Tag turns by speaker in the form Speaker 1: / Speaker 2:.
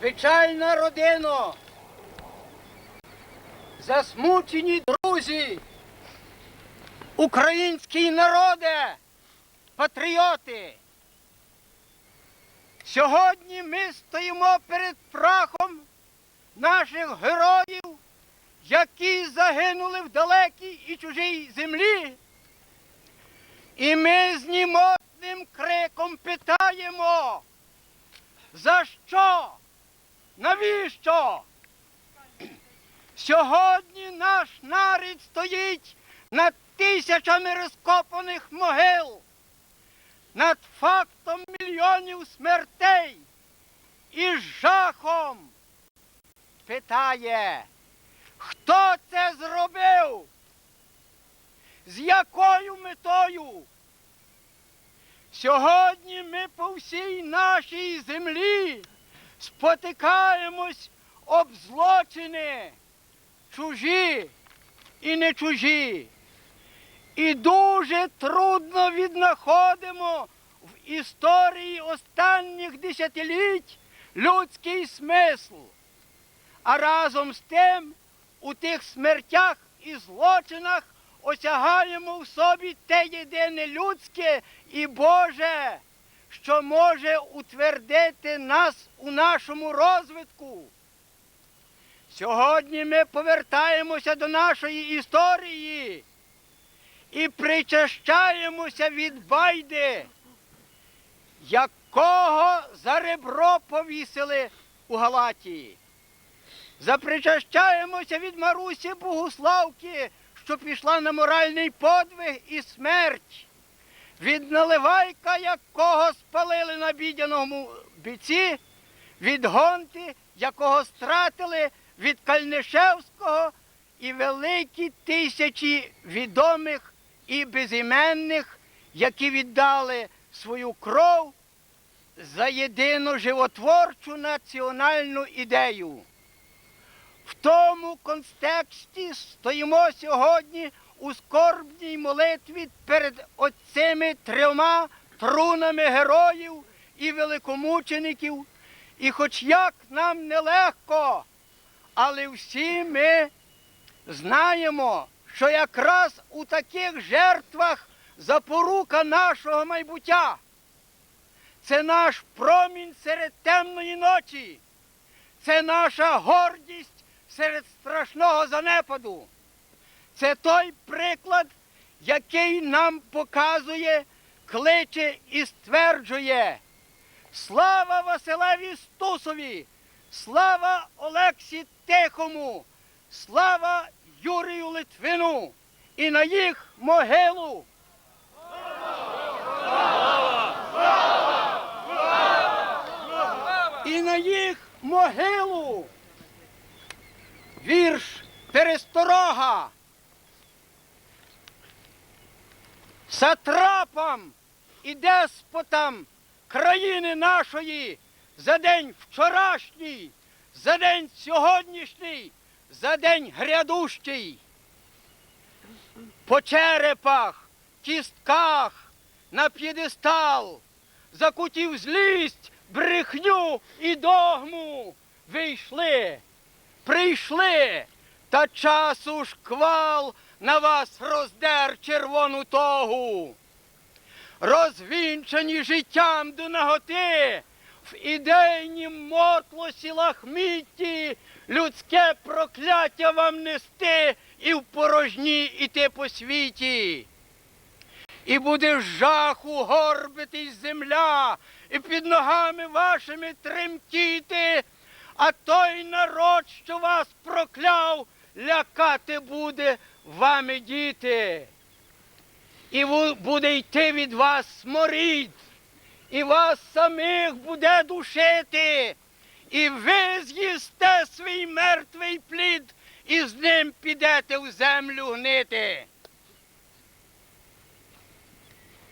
Speaker 1: Печальна родино, засмучені друзі, український народе, патріоти. Сьогодні ми стоїмо перед прахом наших героїв, які загинули в далекій і чужій землі. І ми з німотним криком питаємо, за що? Навіщо? Сьогодні наш нарід стоїть над тисячами розкопаних могил, над фактом мільйонів смертей і жахом питає, хто це зробив? З якою метою? Сьогодні ми по всій нашій землі спотикаємось об злочини, чужі і не чужі. І дуже трудно віднаходимо в історії останніх десятиліть людський смисл. А разом з тим у тих смертях і злочинах осягаємо в собі те єдине людське і Боже, що може утвердити нас у нашому розвитку. Сьогодні ми повертаємося до нашої історії і причащаємося від байди, якого за ребро повісили у Галатії. Запричащаємося від Марусі Богуславки, що пішла на моральний подвиг і смерть. Від наливайка, якого спалили на бідяному біці, від гонти, якого стратили, від Кальнишевського і великі тисячі відомих і безіменних, які віддали свою кров за єдину животворчу національну ідею. В тому контексті стоїмо сьогодні у скорбній молитві перед оцими трьома трунами героїв і великомучеників. І хоч як нам нелегко, але всі ми знаємо, що якраз у таких жертвах запорука нашого майбуття. Це наш промінь серед темної ночі, це наша гордість серед страшного занепаду. Це той приклад, який нам показує, кличе і стверджує. Слава Василеві Стусові! Слава Олексі Тихому! Слава Юрію Литвину! І на їх могилу! І на їх могилу! Вірш Пересторога! Сатрапам і деспотам країни нашої за день вчорашній, за день сьогоднішній, за день грядущий. По черепах, кістках, на п'єдестал, закутів злість, брехню і догму. Вийшли, прийшли, та часу шквал на вас роздер червону тогу розвінчані життям до наготи, в ідейнім мотлосі лахмітті, людське прокляття вам нести і в порожні іти по світі. І буде жаху горбитись земля, і під ногами вашими тремтіти, а той народ, що вас прокляв, лякати буде вами діти. І буде йти від вас сморід, і вас самих буде душити, і ви з'їсте свій мертвий плід, і з ним підете в землю гнити.